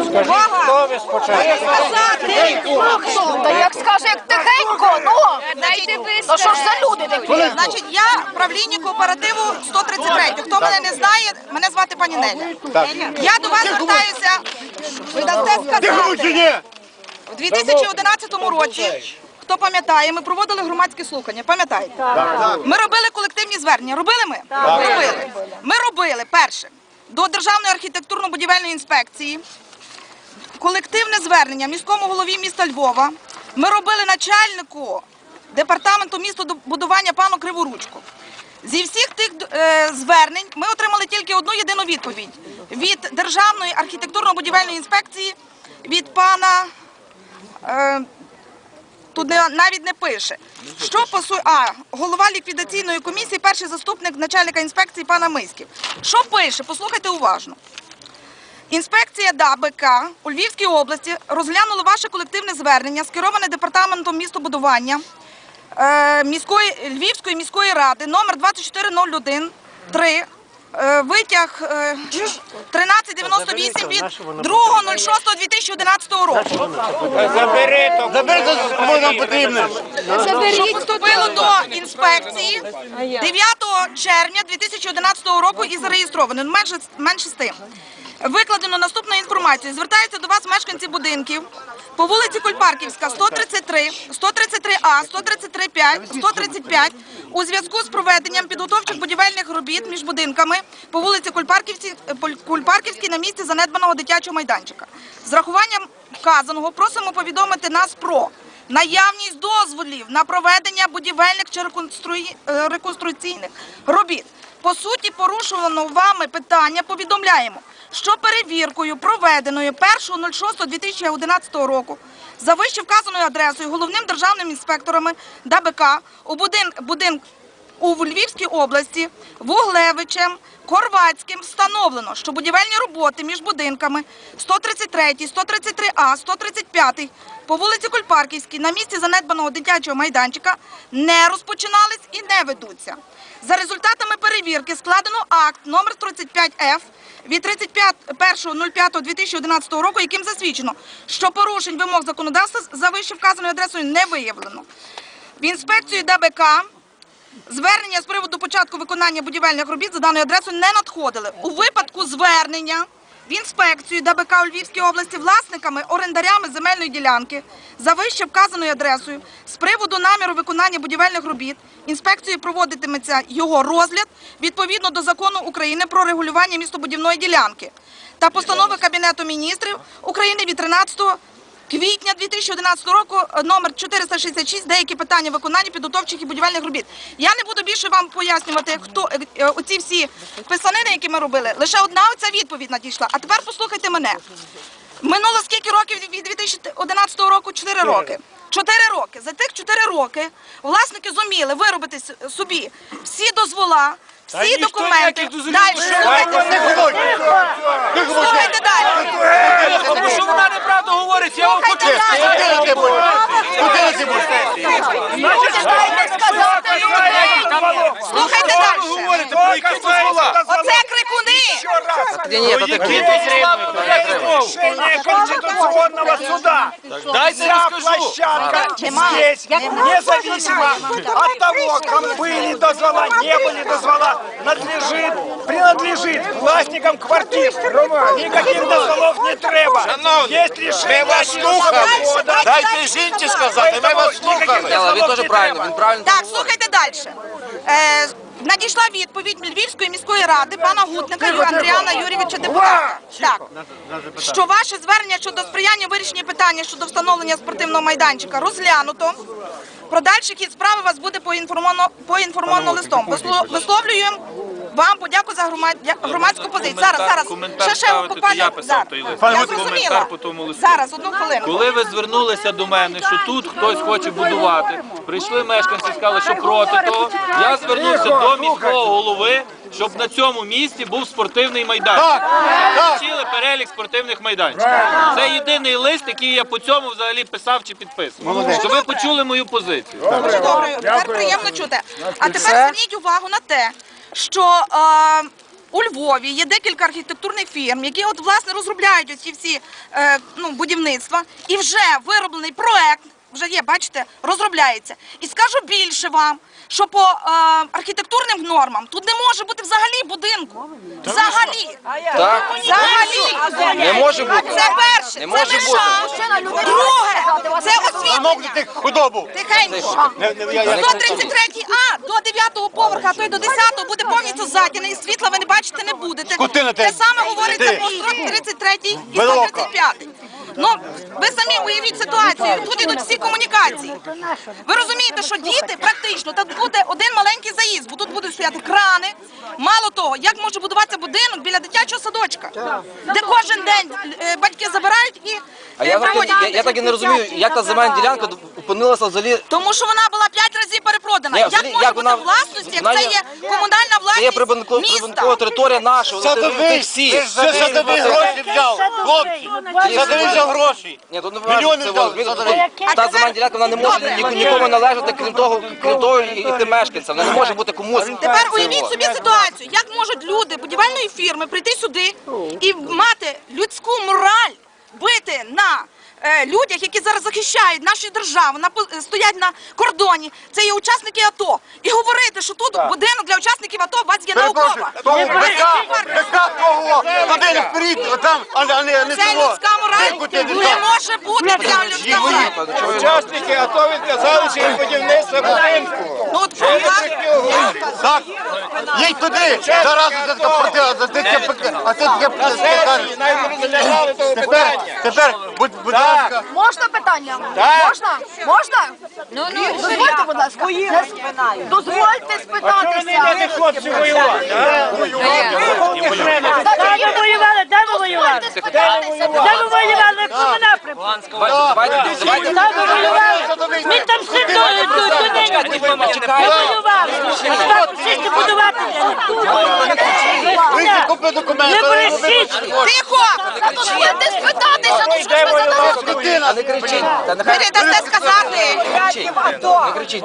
Увага! Сказати! Та як скаже, як тихенько, ну. Та що ж за люди такі? Значить, я правління кооперативу 133. Хто мене не знає, мене звати пані Неля. Я до вас звертаюся. Ви дасте сказати. У 2011 році, хто пам'ятає, ми проводили громадські слухання. Пам'ятаєте? Ми робили колективні звернення. Робили ми? Робили. Ми робили перше до Державної архітектурно-будівельної інспекції. Колективне звернення міському голові міста Львова. Ми робили начальнику департаменту містобудування пану Криворучку. Зі всіх тих е, звернень ми отримали тільки одну єдину відповідь від Державної архітектурно-будівельної інспекції, від пана. Е, Тут навіть не пише. Що по. А, голова ліквідаційної комісії, перший заступник начальника інспекції пана Миськів. Що пише? Послухайте уважно. Інспекція ДАБК у Львівській області розглянула ваше колективне звернення, скероване департаментом містобудування е, міської, Львівської міської ради номер 24001 3 е, витяг е, 1398 від 2.06.2011 року. Заберіть, кому нам потрібно. що поступило до інспекції 9 червня 2011 року і зареєстровано. Менше, менше з тим. Викладено наступну інформацію. Звертаються до вас мешканці будинків по вулиці Кольпарківська, 133, 133А, 133-5, 135 у зв'язку з проведенням підготовчих будівельних робіт між будинками по вулиці Кульпарківській, Кульпарківській на місці занедбаного дитячого майданчика. З рахуванням вказаного просимо повідомити нас про наявність дозволів на проведення будівельних чи реконструї- е, робіт. По суті, порушувано вами питання повідомляємо, що перевіркою, проведеною 1.06.2011 року за вище вказаною адресою головним державним інспекторами ДАБК у будин, будин, у Львівській області Вуглевичем, Хорватським встановлено, що будівельні роботи між будинками 133, 133А, 135 по вулиці Кульпарківській на місці занедбаного дитячого майданчика не розпочинались і не ведуться. За результатами перевірки складено акт номер 35Ф від 31.05.2011 року, яким засвідчено, що порушень вимог законодавства за вище вказаною адресою не виявлено. В інспекцію ДБК Звернення з приводу початку виконання будівельних робіт за даною адресою не надходили. У випадку звернення в інспекцію ДБК у Львівській області власниками, орендарями земельної ділянки за вище вказаною адресою з приводу наміру виконання будівельних робіт інспекцією проводитиметься його розгляд відповідно до закону України про регулювання містобудівної ділянки та постанови Кабінету міністрів України від 13 Квітня 2011 року е, номер 466 деякі питання виконання підготовчих і будівельних робіт. Я не буду більше вам пояснювати, хто е, е, оці всі писанини, які ми робили. Лише одна оця відповідь надійшла. А тепер послухайте мене. Минуло скільки років від 2011 року? Чотири роки. Чотири роки. За тих чотири роки власники зуміли виробити собі всі дозвола, всі документи. Далі. Слухайте далі. Тому що вона говорить, я вам хочу. Слухайте далі. Слухайте далі. Говорите про які дозвола? Оце крикуни. Які дозвола ви ведете мову? решение Конституционного суда. Дайте Вся розкажу. площадка здесь, независимо от того, кому были дозвола, не были дозвола, надлежит, принадлежит властникам квартир. Никаких дозволов не треба. Шановні, Есть решение ми вас слухали. Дайте жінці сказати, ми вас слухали. Він теж правильно, він правильно. Так, слухайте далі. Надійшла відповідь Львівської міської ради пана Гутника Ю- Андріана Юрійовича депутата. Так, що ваше звернення щодо сприяння вирішення питання щодо встановлення спортивного майданчика розглянуто. Про дальший хід справи вас буде поінформовано, поінформовано листом. Висло- Висловлюємо вам подяку за громад- громадську позицію. Зараз, зараз. Ще, ще буквально. я писав той лист. Я Коментар зрозуміла. по тому листу. Зараз, одну хвилину. Коли ви звернулися до мене, що тут хтось хоче будувати, прийшли мешканці, сказали, що проти того. Я звернувся до міського голови, щоб на цьому місці був спортивний майданчик. Включили перелік спортивних майданчиків. Це єдиний лист, який я по цьому взагалі писав чи підписував. Щоб ви почули мою позицію. Дуже добре, тепер приємно чути. А тепер зверніть увагу на те, що е, у Львові є декілька архітектурних фірм, які от власне розробляють оці всі е, ну, будівництва, і вже вироблений проект. Вже є, бачите, розробляється. І скажу більше вам, що по е, архітектурним нормам тут не може бути взагалі будинку. Взагалі. Так? Взагалі. Не може бути. Це перше, Не може це межа. Друге, це. Замовкнути худобу. Тихенько. 133 А до 9 поверха, а то й до 10 буде повністю затяний, світла ви не бачите, не будете. Скотина ти. Те саме говориться Ти. про 133 і Белока. 135. Ну, ви самі уявіть ситуацію, тут ідуть всі комунікації. Ви розумієте, що діти практично, тут буде один маленький заїзд, бо тут будуть стояти крани. Мало того, як може будуватися будинок біля дитячого садочка, де кожен день е, батьки забирають і А я, так, я, я так і не розумію, як та земельна ділянка опинилася взагалі. Тому що вона була п'ять разів перепродана. Ні, як взагалі, може як бути вона- власності, як це є- є комунальна Це є власність прибудинкова міста? територія наша. Це Садовий, всі. ти ж за садовий гроші взяв. Хлопці, садовий взяв гроші. Ні, тут не Мільйони це садовий. Та земельна ділянка вона не може ні- нікому належати, крім того, крім того і, і тим мешканцям. Вона не може бути комусь. Тепер уявіть собі ситуацію, як можуть люди будівельної фірми прийти сюди і мати людську мораль, на е, людях, які зараз захищають нашу державу, на, стоять на кордоні. Це є учасники АТО. І говорити, що тут будинок для учасників АТО у вас є наукова. вперед, там, а не, того. Не може бути ця людська. Учасники АТО відказалися від будівництва будинку. Ну, от, Так, їдь туди, зараз за це проти, а за це таке, а це таке. Навіть не розглядали того питання. тепер, будь, будь ласка, Можна питання? Так. Можна? Можна? Ну, ну, дозвольте, будь ласка. Дозвольте А чого не хлопці воювати? а? Значить, Де ви воювали? Де ви воювали? дозвольте спитатися. Де ви воювали? На якому напрямку? Де ви воювали? Ми там все не Ми воювали. Так всі будувати вийди, купи документи. Не брешіть! Тихо! Дозвольте спитатися, ну що ж ви задали? Скотина, Не кричіть. Та Ви нехай не дасте сказати. Не кричіть, не кричіть.